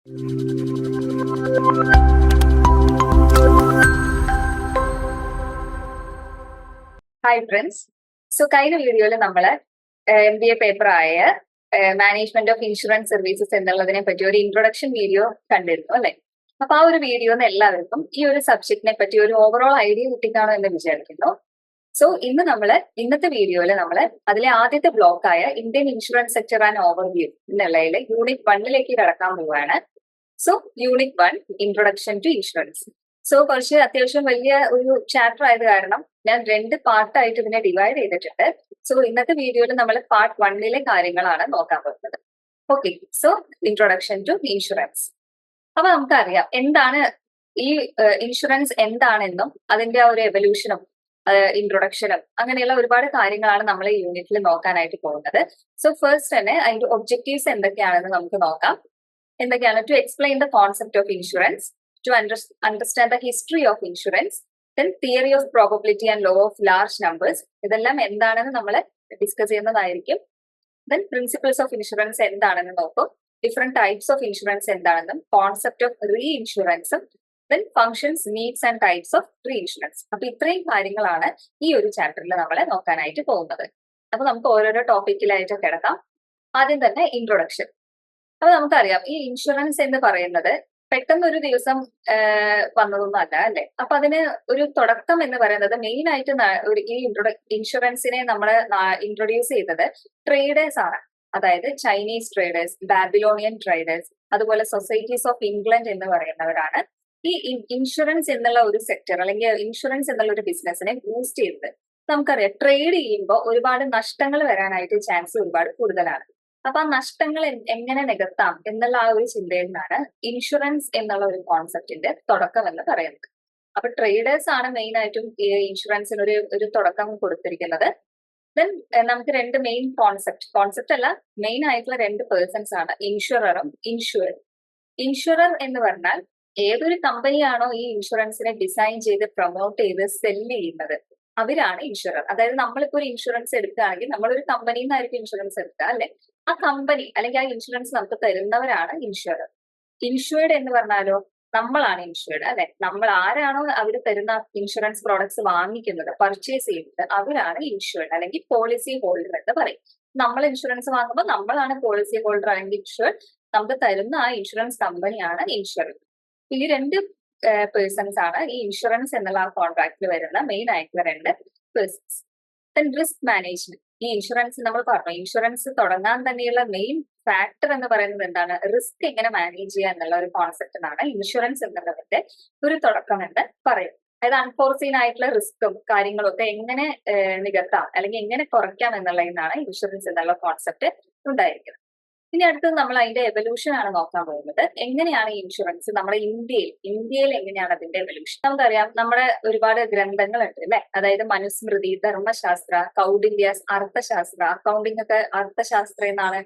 Hi friends so കഴിഞ്ഞ വീഡിയോയിൽ നമ്മൾ എം ബി എ പേപ്പർ ആയ മാനേജ്മെന്റ് ഓഫ് ഇൻഷുറൻസ് സർവീസസ് എന്നുള്ളതിനെ പറ്റി ഒരു ഇൻട്രൊഡക്ഷൻ വീഡിയോ കണ്ടിരുന്നു അല്ലെ? അപ്പൊ ആ ഒരു വീഡിയോന്ന് എല്ലാവർക്കും ഈ ഒരു സബ്ജക്റ്റിനെ പറ്റി ഒരു ഓവറോൾ ഐഡിയ കിട്ടിക്കാണോ എന്ന് വിചാരിക്കുന്നു. സോ ഇന്ന് നമ്മൾ ഇന്നത്തെ വീഡിയോയിൽ നമ്മൾ അതിലെ ആദ്യത്തെ ബ്ലോക്കായ Indian insurance sector and overview എന്നുള്ളതിൽ യൂണിറ്റ് വണ്ണിലേക്ക് കടക്കാൻ പോവുകയാണ് so unit one introduction to insurance so കുറച്ച് അത്യാവശ്യം വലിയ ഒരു ചാപ്റ്റർ ആയത് കാരണം ഞാൻ രണ്ട് പാർട്ടായിട്ട് ഇതിനെ ഡിവൈഡ് ചെയ്തിട്ടുണ്ട്. സോ ഇന്നത്തെ വീഡിയോയിൽ നമ്മൾ പാർട്ട് വണ്ണിലെ കാര്യങ്ങളാണ് നോക്കാൻ പോകുന്നത്. Okay so introduction to insurance അപ്പൊ നമുക്കറിയാം എന്താണ് ഈ ഇൻഷുറൻസ് എന്താണെന്നും അതിന്റെ ആ ഒരു എവല്യൂഷനും ഇൻട്രൊഡക്ഷനും അങ്ങനെയുള്ള ഒരുപാട് കാര്യങ്ങളാണ് നമ്മൾ ഈ യൂണിറ്റിൽ നോക്കാനായിട്ട് പോകുന്നത്. സോ ഫസ്റ്റ് തന്നെ അതിന്റെ ഒബ്ജക്റ്റീവ്സ് എന്തൊക്കെയാണെന്ന് നമുക്ക് നോക്കാം. എന്തൊക്കെയാണ്? To explain the concept of insurance to understand the history of insurance then theory of probability and law of large numbers ഇതെല്ലാം എന്താണെന്ന് നമ്മൾ ഡിസ്കസ് ചെയ്യുന്നതായിരിക്കും. ദെൻ പ്രിൻസിപ്പിൾസ് ഓഫ് ഇൻഷുറൻസ് എന്താണെന്ന് നോക്കും. ഡിഫറെന്റ് ടൈപ്സ് ഓഫ് ഇൻഷുറൻസ് എന്താണെന്നും കോൺസെപ്റ്റ് ഓഫ് റീ ഇൻഷുറൻസും then functions needs and types of reinsurance അപ്പൊ ഇത്രയും കാര്യങ്ങളാണ് ഈ ഒരു ചാപ്റ്ററിൽ നമ്മൾ നോക്കാനായിട്ട് പോകുന്നത്. അപ്പൊ നമുക്ക് ഓരോരോ ടോപ്പിക്കിലായിട്ട് കിടക്കാം. ആദ്യം തന്നെ ഇൻട്രൊഡക്ഷൻ അപ്പൊ നമുക്കറിയാം. ഈ ഇൻഷുറൻസ് എന്ന് പറയുന്നത് പെട്ടെന്ന് ഒരു ദിവസം വന്നതൊന്നും അല്ല? അപ്പൊ അതിന് ഒരു തുടക്കം എന്ന് പറയുന്നത് മെയിൻ ആയിട്ട് ഈ ഇൻഷുറൻസിനെ നമ്മൾ ഇൻട്രൊഡ്യൂസ് ചെയ്തത് ട്രേഡേഴ്സ് ആണ്. അതായത് ചൈനീസ് ട്രേഡേഴ്സ് ബാബിലോണിയൻ ട്രേഡേഴ്സ് അതുപോലെ സൊസൈറ്റീസ് ഓഫ് ഇംഗ്ലണ്ട് എന്ന് പറയുന്നവരാണ് ഈ ഇൻഷുറൻസ് എന്നുള്ള ഒരു സെക്ടർ അല്ലെങ്കിൽ ഇൻഷുറൻസ് എന്നുള്ള ഒരു ബിസിനസ്സിനെ ബൂസ്റ്റ് ചെയ്തത്. നമുക്കറിയാം ട്രേഡ് ചെയ്യുമ്പോൾ ഒരുപാട് നഷ്ടങ്ങൾ വരാനായിട്ട് ചാൻസ് ഒരുപാട് കൂടുതലാണ്. അപ്പൊ ആ നഷ്ടങ്ങൾ എങ്ങനെ നികത്താം എന്നുള്ള ആ ഒരു ചിന്തയിൽ നിന്നാണ് ഇൻഷുറൻസ് എന്നുള്ള ഒരു കോൺസെപ്റ്റിന്റെ തുടക്കം എന്ന് പറയുന്നത്. അപ്പൊ ട്രേഡേഴ്സ് ആണ് മെയിൻ ആയിട്ടും ഇൻഷുറൻസിന് ഒരു ഒരു തുടക്കം കൊടുത്തിരിക്കുന്നത്. ദെൻ നമുക്ക് രണ്ട് മെയിൻ കോൺസെപ്റ്റ് കോൺസെപ്റ്റ് അല്ല മെയിൻ ആയിട്ടുള്ള രണ്ട് പേഴ്സൺസ് ആണ് ഇൻഷുററും ഇൻഷുർ ഇൻഷുറർ എന്ന് പറഞ്ഞാൽ ഏതൊരു കമ്പനിയാണോ ഈ ഇൻഷുറൻസിനെ ഡിസൈൻ ചെയ്ത് പ്രൊമോട്ട് ചെയ്ത് സെൽ ചെയ്യുന്നത് അവരാണ് ഇൻഷുറർ അതായത് നമ്മളിപ്പോ ഒരു ഇൻഷുറൻസ് എടുക്കുകയാണെങ്കിൽ നമ്മളൊരു കമ്പനിയിൽ നിന്നായിരിക്കും ഇൻഷുറൻസ് എടുക്കുക അല്ലെ? ആ കമ്പനി അല്ലെങ്കിൽ ആ ഇൻഷുറൻസ് നമുക്ക് തരുന്നവരാണ് ഇൻഷുറർ ഇൻഷുർഡ് എന്ന് പറഞ്ഞാലോ നമ്മളാണ് ഇൻഷുർഡ് അല്ലെ? നമ്മൾ ആരാണോ അവർ തരുന്ന ഇൻഷുറൻസ് പ്രോഡക്ട്സ് വാങ്ങിക്കുന്നത് പർച്ചേസ് ചെയ്യുന്നത് അവരാണ് ഇൻഷുർഡ് അല്ലെങ്കിൽ പോളിസി ഹോൾഡർ എന്ന് പറയും. നമ്മൾ ഇൻഷുറൻസ് വാങ്ങുമ്പോൾ നമ്മളാണ് പോളിസി ഹോൾഡർ അല്ലെങ്കിൽ ഇൻഷുർഡ് നമുക്ക് തരുന്ന ആ ഇൻഷുറൻസ് കമ്പനിയാണ് ഇൻഷുർഡ്. ഈ രണ്ട് പേഴ്സൺസ് ആണ് ഈ ഇൻഷുറൻസ് എന്നുള്ള ആ കോൺട്രാക്റ്റിൽ വരുന്ന മെയിൻ ആയിട്ടുള്ള രണ്ട് പേഴ്സൺസ്. Risk management. ഈ ഇൻഷുറൻസ് നമ്മൾ പറഞ്ഞു ഇൻഷുറൻസ് തുടങ്ങാൻ തന്നെയുള്ള മെയിൻ ഫാക്ടർ എന്ന് പറയുന്നത് എന്താണ്? റിസ്ക് എങ്ങനെ മാനേജ് ചെയ്യുക എന്നുള്ള ഒരു കോൺസെപ്റ്റാണ് ഇൻഷുറൻസ് എന്നുള്ളതിന്റെ ഒരു തുടക്കം എന്ന് പറയും അതായത് അൺഫോർസീൻ ആയിട്ടുള്ള റിസ്ക്കും കാര്യങ്ങളും ഒക്കെ എങ്ങനെ നികത്താം അല്ലെങ്കിൽ എങ്ങനെ കുറയ്ക്കാം എന്നുള്ളതിനാണ് ഇൻഷുറൻസ് എന്നുള്ള കോൺസെപ്റ്റ് ഉണ്ടായിരിക്കുന്നത്. ഇനി അടുത്തത് നമ്മൾ അതിന്റെ എവല്യൂഷൻ ആണ് നോക്കാൻ പോകുന്നത്. എങ്ങനെയാണ് ഈ ഇൻഷുറൻസ് നമ്മുടെ ഇന്ത്യയിൽ ഇന്ത്യയിൽ എങ്ങനെയാണ് അതിന്റെ എവല്യൂഷൻ നമുക്കറിയാം നമ്മുടെ ഒരുപാട് ഗ്രന്ഥങ്ങൾ ഉണ്ട് അല്ലെ? അതായത് മനുസ്മൃതി ധർമ്മശാസ്ത്ര കൗഡില്യാസ് അർത്ഥശാസ്ത്ര. അക്കൗണ്ടിംഗ് ഒക്കെ അർത്ഥശാസ്ത്ര എന്നാണ്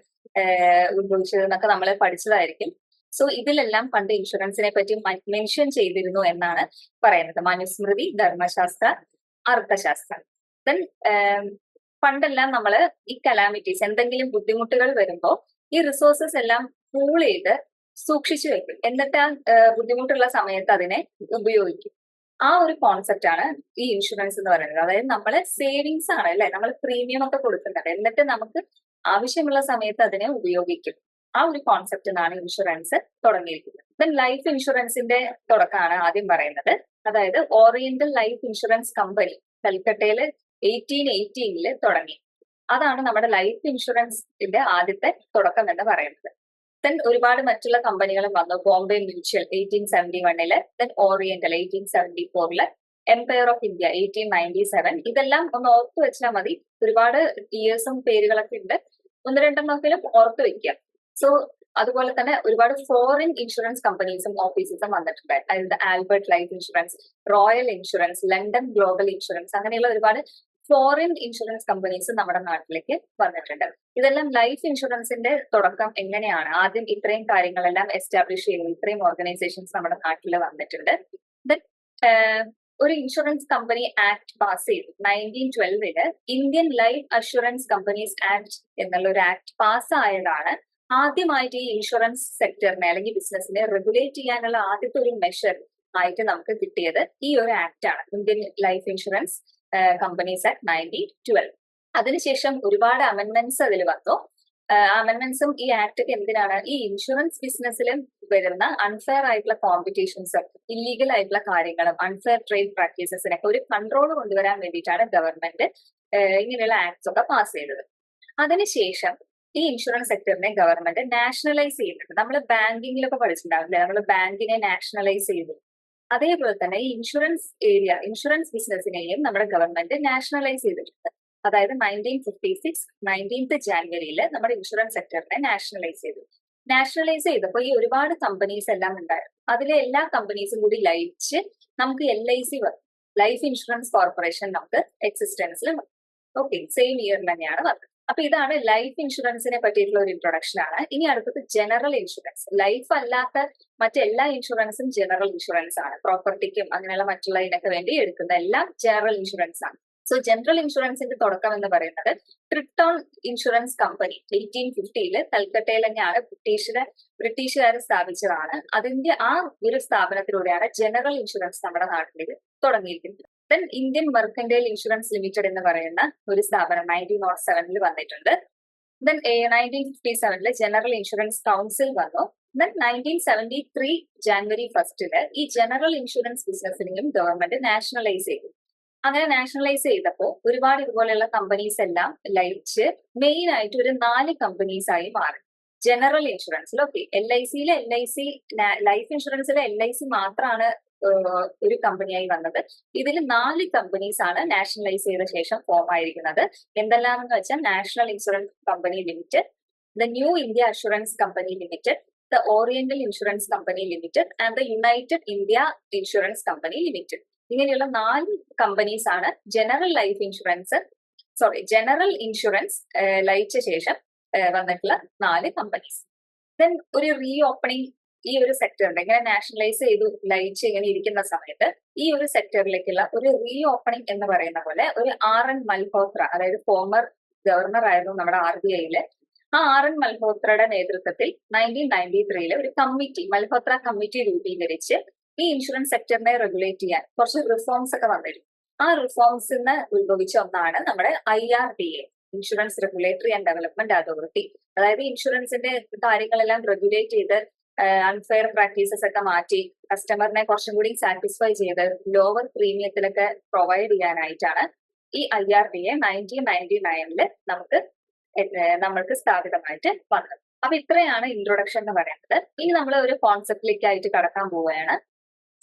ഉത്ഭവിച്ചത് എന്നൊക്കെ നമ്മൾ പഠിച്ചതായിരിക്കും. സോ ഇതിലെല്ലാം പണ്ട് ഇൻഷുറൻസിനെ പറ്റി മെൻഷൻ ചെയ്തിരുന്നു എന്നാണ് പറയുന്നത്. മനുസ്മൃതി ധർമ്മശാസ്ത്ര അർത്ഥശാസ്ത്രം. ദെൻ പണ്ടെല്ലാം നമ്മൾ ഈ കലാമിറ്റീസ് എന്തെങ്കിലും ബുദ്ധിമുട്ടുകൾ വരുമ്പോൾ ഈ റിസോഴ്സസ് എല്ലാം പൂൾ ചെയ്ത് സൂക്ഷിച്ചു വെക്കും. എന്നിട്ട് ആ ബുദ്ധിമുട്ടുള്ള സമയത്ത് അതിനെ ഉപയോഗിക്കും. ആ ഒരു കോൺസെപ്റ്റ് ആണ് ഈ ഇൻഷുറൻസ് എന്ന് പറയുന്നത്. അതായത് നമ്മൾ സേവിങ്സ് ആണ് അല്ലെ? നമ്മൾ പ്രീമിയം ഒക്കെ കൊടുക്കുന്നത് എന്നിട്ട് നമുക്ക് ആവശ്യമുള്ള സമയത്ത് അതിനെ ഉപയോഗിക്കും. ആ ഒരു കോൺസെപ്റ്റ് നിന്നാണ് ഇൻഷുറൻസ് തുടങ്ങിയിരിക്കുന്നത്. ദെൻ ലൈഫ് ഇൻഷുറൻസിന്റെ തുടക്കമാണ് ആദ്യം പറയുന്നത്. അതായത് ഓറിയന്റൽ ലൈഫ് ഇൻഷുറൻസ് കമ്പനി കൽക്കട്ടയിൽ എയ്റ്റീൻ എയ്റ്റീനിൽ തുടങ്ങി. അതാണ് നമ്മുടെ ലൈഫ് ഇൻഷുറൻസിന്റെ ആദ്യത്തെ തുടക്കം എന്ന് പറയുന്നത്. ദെൻ ഒരുപാട് മറ്റുള്ള കമ്പനികളും വന്നു. ബോംബെ മ്യൂച്വൽ എയ്റ്റീൻ സെവന്റി വണ്ണിൽ ദെൻ ഓറിയന്റൽ എയ്റ്റീൻ സെവന്റി ഫോറിൽ empire of India eighteen ninety seven ഇതെല്ലാം ഒന്ന് ഓർത്തു വെച്ചാൽ മതി. ഒരുപാട് ഇയേഴ്സും പേരുകളൊക്കെ ഉണ്ട്. ഒന്ന് രണ്ടെണ്ണത്തിലും ഓർത്തു വെക്കുക സോ അതുപോലെ തന്നെ ഒരുപാട് ഫോറിൻ ഇൻഷുറൻസ് കമ്പനീസും ഓഫീസസും വന്നിട്ടുണ്ട്. അതായത് Albert life insurance royal insurance London global insurance അങ്ങനെയുള്ള ഒരുപാട് ഫോറിൻ ഇൻഷുറൻസ് കമ്പനീസ് നമ്മുടെ നാട്ടിലേക്ക് വന്നിട്ടുണ്ട്. ഇതെല്ലാം ലൈഫ് ഇൻഷുറൻസിന്റെ തുടക്കം എങ്ങനെയാണ്? ആദ്യം ഇത്രയും കാര്യങ്ങളെല്ലാം എസ്റ്റാബ്ലിഷ് ചെയ്യുന്നു ഇത്രയും ഓർഗനൈസേഷൻസ് നമ്മുടെ നാട്ടിൽ വന്നിട്ടുണ്ട്. ഒരു ഇൻഷുറൻസ് കമ്പനി ആക്ട് പാസ് ചെയ്തു. Nineteen ട്വൽവിൽ Indian life assurance companies act എന്നുള്ള ഒരു ആക്ട് പാസ് ആയതാണ്. ആദ്യമായിട്ട് ഈ ഇൻഷുറൻസ് സെക്ടറിനെ അല്ലെങ്കിൽ ബിസിനസിനെ റെഗുലേറ്റ് ചെയ്യാനുള്ള ആദ്യത്തെ ഒരു മെഷർ ആയിട്ട് നമുക്ക് കിട്ടിയത് ഈ ഒരു ആക്ട് ആണ്. Indian life insurance companies act nineteen twelve അതിനുശേഷം ഒരുപാട് അമെന്മെന്റ്സ് അതിൽ വന്നു. അമെന്മെന്റ്സും ഈ ആക്ട് എന്തിനാണ്? ഈ ഇൻഷുറൻസ് ബിസിനസ്സിലും വരുന്ന അൺഫെയർ ആയിട്ടുള്ള കോമ്പറ്റീഷൻസ് ഇല്ലീഗൽ ആയിട്ടുള്ള കാര്യങ്ങളും അൺഫെയർ ട്രേഡ് പ്രാക്ടീസസിനൊക്കെ ഒരു കൺട്രോൾ കൊണ്ടുവരാൻ വേണ്ടിയിട്ടാണ് ഗവൺമെന്റ് ഇങ്ങനെയുള്ള ആക്ട്സ് ഒക്കെ പാസ് ചെയ്തത്. അതിനുശേഷം ഈ ഇൻഷുറൻസ് സെക്ടറിനെ ഗവൺമെന്റ് നാഷണലൈസ് ചെയ്തിട്ടുണ്ട് നമ്മൾ ബാങ്കിങ്ങിലൊക്കെ പഠിച്ചിട്ടുണ്ടാവില്ലേ? നമ്മൾ ബാങ്കിനെ നാഷണലൈസ് ചെയ്തു. അതേപോലെ തന്നെ ഈ ഇൻഷുറൻസ് ഏരിയ ഇൻഷുറൻസ് ബിസിനസിനെയും നമ്മുടെ ഗവൺമെന്റ് നാഷണലൈസ് ചെയ്തിട്ടുണ്ട്. അതായത് നയന്റീൻ ഫിഫ്റ്റി സിക്സ് നയന്റീൻത്ത് ജാനുവരിയിൽ നമ്മുടെ ഇൻഷുറൻസ് സെക്ടറിനെ നാഷണലൈസ് ചെയ്തു. നാഷണലൈസ് ചെയ്തപ്പോൾ ഈ ഒരുപാട് കമ്പനീസ് എല്ലാം ഉണ്ടായിരുന്നു. അതിലെ എല്ലാ കമ്പനീസും കൂടി ലയിച്ച് നമുക്ക് L I C life insurance corporation നമുക്ക് എക്സിസ്റ്റൻസിൽ ഓക്കെ സെയിം ഇയറിൽ തന്നെയാണ് വന്നത്. അപ്പൊ ഇതാണ് ലൈഫ് ഇൻഷുറൻസിനെ പറ്റിയിട്ടുള്ള ഒരു ഇൻട്രൊഡക്ഷൻ ആണ്. ഇനി അടുത്തത് ജനറൽ ഇൻഷുറൻസ് ലൈഫ് അല്ലാത്ത മറ്റെല്ലാ ഇൻഷുറൻസും ജനറൽ ഇൻഷുറൻസ് ആണ്. പ്രോപ്പർട്ടിക്കും അങ്ങനെയുള്ള മറ്റുള്ള ഇതിനൊക്കെ വേണ്ടി എടുക്കുന്ന എല്ലാം ജനറൽ ഇൻഷുറൻസ് ആണ്. സോ ജനറൽ ഇൻഷുറൻസിന്റെ തുടക്കം എന്ന് പറയുന്നത് ട്രിട്ടോൺ ഇൻഷുറൻസ് കമ്പനി എയ്റ്റീൻ ഫിഫ്റ്റിയിൽ കൽക്കട്ടയിൽ തന്നെയാണ് ബ്രിട്ടീഷിലെ ബ്രിട്ടീഷുകാർ സ്ഥാപിച്ചതാണ്. അതിന്റെ ആ ഒരു സ്ഥാപനത്തിലൂടെയാണ് ജനറൽ ഇൻഷുറൻസ് നമ്മുടെ നാട്ടിൽ തുടങ്ങിയിരിക്കുന്നത്. Then Indian mercantile insurance limited എന്ന് പറയുന്ന ഒരു സ്ഥാപനം നയന്റീൻ നോട്ട് സെവനിൽ വന്നിട്ടുണ്ട്. ദെൻ നയന്റീൻ ഫിഫ്റ്റി സെവനിൽ ജനറൽ ഇൻഷുറൻസ് കൗൺസിൽ വന്നു. Then nineteen seventy three January ഫസ്റ്റിൽ ഈ ജനറൽ ഇൻഷുറൻസ് ബിസിനസിനെയും ഗവൺമെന്റ് നാഷണലൈസ് ചെയ്തു. അങ്ങനെ നാഷണലൈസ് ചെയ്തപ്പോൾ ഒരുപാട് ഇതുപോലെയുള്ള കമ്പനീസ് എല്ലാം ലയിച്ച് മെയിൻ ആയിട്ട് ഒരു നാല് കമ്പനീസ് ആയി മാറി. ജനറൽ ഇൻഷുറൻസിൽ ഓക്കെ എൽ ഐ സിയിലെ എൽ ഐ സി ലൈഫ് ഇൻഷുറൻസിലെ എൽ ഐ സി മാത്രമാണ് ഒരു കമ്പനിയായി വന്നത്. ഇതിൽ നാല് കമ്പനീസ് ആണ് നാഷണലൈസ് ചെയ്ത ശേഷം ഫോം ആയിരിക്കുന്നത്. എന്തെല്ലാം എന്ന് വെച്ചാൽ national insurance company limited the new India assurance company limited the oriental insurance company limited and the united India insurance company limited ഇങ്ങനെയുള്ള നാല് കമ്പനീസ് ആണ് general life insurance sorry general insurance ലയിച്ച ശേഷം വന്നിട്ടുള്ള നാല് കമ്പനീസ് ദെൻ ഒരു reopening ഈ ഒരു സെക്ടറിന്റെ ഇങ്ങനെ നാഷണലൈസ് ചെയ്തു ലയിച്ച് ഇങ്ങനെ ഇരിക്കുന്ന സമയത്ത് ഈ ഒരു സെക്ടറിലേക്കുള്ള ഒരു റീ ഓപ്പണിംഗ് എന്ന് പറയുന്ന പോലെ ഒരു ആർ എൻ മൽഹോത്ര അതായത് ഫോമർ ഗവർണർ ആയിരുന്നു നമ്മുടെ ആർ ബി ഐയിലെ ആ ആർ എൻ മൽഹോത്രയുടെ നേതൃത്വത്തിൽ നയന്റീൻ നയന്റി ത്രീയിൽ ഒരു കമ്മിറ്റി മൽഹോത്ര കമ്മിറ്റി രൂപീകരിച്ച് ഈ ഇൻഷുറൻസ് സെക്ടറിനെ റെഗുലേറ്റ് ചെയ്യാൻ കുറച്ച് റിഫോംസ് ഒക്കെ വന്നിരുന്നു. ആ റിഫോംസ് നിന്ന് ഉത്ഭവിച്ച ഒന്നാണ് നമ്മുടെ I R D A insurance regulatory and development authority അതായത് ഇൻഷുറൻസിന്റെ കാര്യങ്ങളെല്ലാം റെഗുലേറ്റ് ചെയ്ത് അൺഫെയർ പ്രാക്ടീസസ് ഒക്കെ മാറ്റി കസ്റ്റമറിനെ കുറച്ചും കൂടി സാറ്റിസ്ഫൈ ചെയ്ത് ലോവർ പ്രീമിയത്തിലൊക്കെ പ്രൊവൈഡ് ചെയ്യാനായിട്ടാണ് ഈ I R B A nineteen ninety നയനിൽ നമുക്ക് നമ്മൾക്ക് സ്ഥാപിതമായിട്ട് വന്നത്. അപ്പൊ ഇത്രയാണ് ഇൻട്രൊഡക്ഷൻ എന്ന് പറയുന്നത്. ഇനി നമ്മൾ ഒരു കോൺസെപ്റ്റിലേക്ക് ആയിട്ട് കടക്കാൻ പോവുകയാണ്.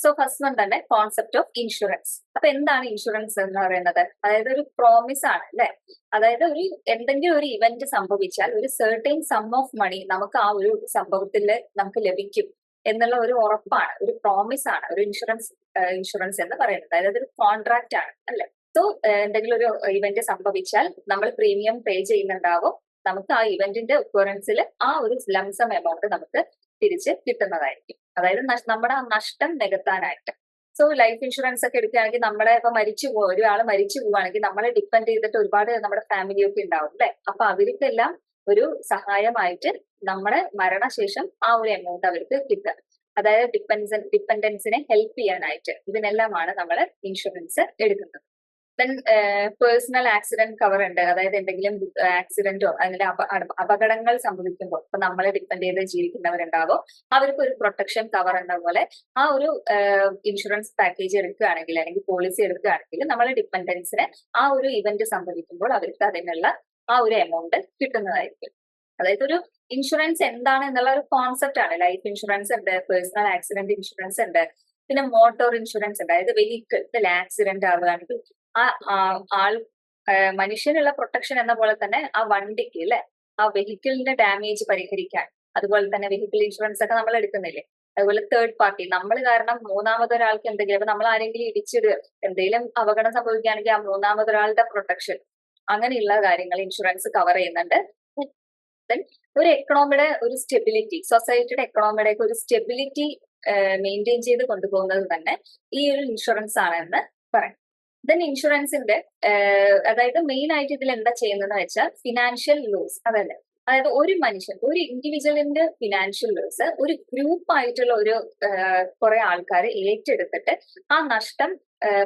സോ ഫസ്റ്റ് വൺ തന്നെ കോൺസെപ്റ്റ് ഓഫ് ഇൻഷുറൻസ് അപ്പൊ എന്താണ് ഇൻഷുറൻസ് എന്ന് പറയുന്നത്? അതായത് ഒരു പ്രോമിസ് ആണ് അല്ലെ? അതായത് ഒരു എന്തെങ്കിലും ഒരു ഇവന്റ് സംഭവിച്ചാൽ ഒരു സെർട്ടൈൻ സം ഓഫ് മണി നമുക്ക് ആ ഒരു സംഭവത്തിൽ നമുക്ക് ലഭിക്കും എന്നുള്ള ഒരു ഉറപ്പാണ് ഒരു പ്രോമിസ് ആണ് ഒരു ഇൻഷുറൻസ് ഇൻഷുറൻസ് എന്ന് പറയുന്നത്. അതായത് ഒരു കോൺട്രാക്ട് ആണ് അല്ലെ? സോ എന്തെങ്കിലും ഒരു ഇവന്റ് സംഭവിച്ചാൽ നമ്മൾ പ്രീമിയം പേ ചെയ്യുന്നുണ്ടാവും. നമുക്ക് ആ ഇവന്റിന്റെ ഒക്കറൻസിൽ ആ ഒരു ലംസം എമൗണ്ട് നമുക്ക് തിരിച്ച് കിട്ടുന്നതായിരിക്കും. അതായത് നമ്മുടെ ആ നഷ്ടം നികത്താനായിട്ട്. സോ ലൈഫ് ഇൻഷുറൻസ് ഒക്കെ എടുക്കുകയാണെങ്കിൽ നമ്മളെ ഇപ്പൊ മരിച്ചു പോകും ഒരാൾ മരിച്ചു പോവുകയാണെങ്കിൽ നമ്മളെ ഡിപ്പെൻഡ് ചെയ്തിട്ട് ഒരുപാട് നമ്മുടെ ഫാമിലി ഒക്കെ ഉണ്ടാവും അല്ലെ? അപ്പൊ അവർക്കെല്ലാം ഒരു സഹായമായിട്ട് നമ്മുടെ മരണശേഷം ആ ഒരു എമൗണ്ട് അവർക്ക് കിട്ടുക. അതായത് ഡിപ്പെൻസ് ഡിപ്പെൻഡൻസിനെ ഹെൽപ്പ് ചെയ്യാനായിട്ട് ഇതിനെല്ലാമാണ് നമ്മൾ ഇൻഷുറൻസ് എടുക്കുന്നത്. പേഴ്സണൽ ആക്സിഡന്റ് കവർ ഉണ്ട്. അതായത് എന്തെങ്കിലും ആക്സിഡന്റോ അല്ലെങ്കിൽ അപകടങ്ങൾ സംഭവിക്കുമ്പോൾ ഇപ്പൊ നമ്മളെ ഡിപ്പെൻഡ് ചെയ്ത് ജീവിക്കുന്നവരുണ്ടാവോ അവർക്ക് ഒരു പ്രൊട്ടക്ഷൻ കവർ എന്ന പോലെ ആ ഒരു ഇൻഷുറൻസ് പാക്കേജ് എടുക്കുകയാണെങ്കിൽ അല്ലെങ്കിൽ പോളിസി എടുക്കുകയാണെങ്കിൽ നമ്മളെ ഡിപ്പെൻഡൻസിന് ആ ഒരു ഇവന്റ് സംഭവിക്കുമ്പോൾ അവർക്ക് അതിനുള്ള ആ ഒരു എമൗണ്ട് കിട്ടുന്നതായിരിക്കും. അതായത് ഒരു ഇൻഷുറൻസ് എന്താണ് എന്നുള്ള ഒരു കോൺസെപ്റ്റ് ആണ്. ലൈഫ് ഇൻഷുറൻസ് ഉണ്ട് പേഴ്സണൽ ആക്സിഡന്റ് ഇൻഷുറൻസ് ഉണ്ട് പിന്നെ മോട്ടോർ ഇൻഷുറൻസ് ഉണ്ട്. അതായത് വെഹിക്കിൾ ആക്സിഡന്റ് ആവുകയാണെങ്കിൽ ആ ആൾ മനുഷ്യനുള്ള പ്രൊട്ടക്ഷൻ എന്ന പോലെ തന്നെ ആ വണ്ടിക്ക് അല്ലെ ആ വെഹിക്കിളിന്റെ ഡാമേജ് പരിഹരിക്കാൻ. അതുപോലെ തന്നെ വെഹിക്കിൾ ഇൻഷുറൻസ് ഒക്കെ നമ്മൾ എടുക്കുന്നില്ലേ? അതുപോലെ തേർഡ് പാർട്ടി നമ്മൾ കാരണം മൂന്നാമതൊരാൾക്ക് എന്തെങ്കിലും അപ്പൊ നമ്മൾ ആരെങ്കിലും ഇടിച്ചിടുക എന്തെങ്കിലും അപകടം സംഭവിക്കുകയാണെങ്കിൽ ആ മൂന്നാമതൊരാളുടെ പ്രൊട്ടക്ഷൻ അങ്ങനെയുള്ള കാര്യങ്ങൾ ഇൻഷുറൻസ് കവർ ചെയ്യുന്നുണ്ട്. ഒരു എക്കണോമിയുടെ ഒരു സ്റ്റെബിലിറ്റി സൊസൈറ്റിയുടെ എക്കണോമിയുടെ ഒരു സ്റ്റെബിലിറ്റി മെയിന്റെയിൻ ചെയ്ത് കൊണ്ടുപോകുന്നത് തന്നെ ഈ ഒരു ഇൻഷുറൻസ് ആണെന്ന് പറയാം. ദെൻ ഇൻഷുറൻസിന്റെ അതായത് മെയിൻ ആയിട്ട് ഇതിൽ എന്താ ചെയ്യുന്നത് വെച്ചാൽ ഫിനാൻഷ്യൽ ലോസ് അതല്ലേ? അതായത് ഒരു മനുഷ്യൻ ഒരു ഇൻഡിവിജ്വലിന്റെ ഫിനാൻഷ്യൽ ലോസ് ഒരു ഗ്രൂപ്പ് ആയിട്ടുള്ള ഒരു കുറെ ആൾക്കാർ ഏറ്റെടുത്തിട്ട് ആ നഷ്ടം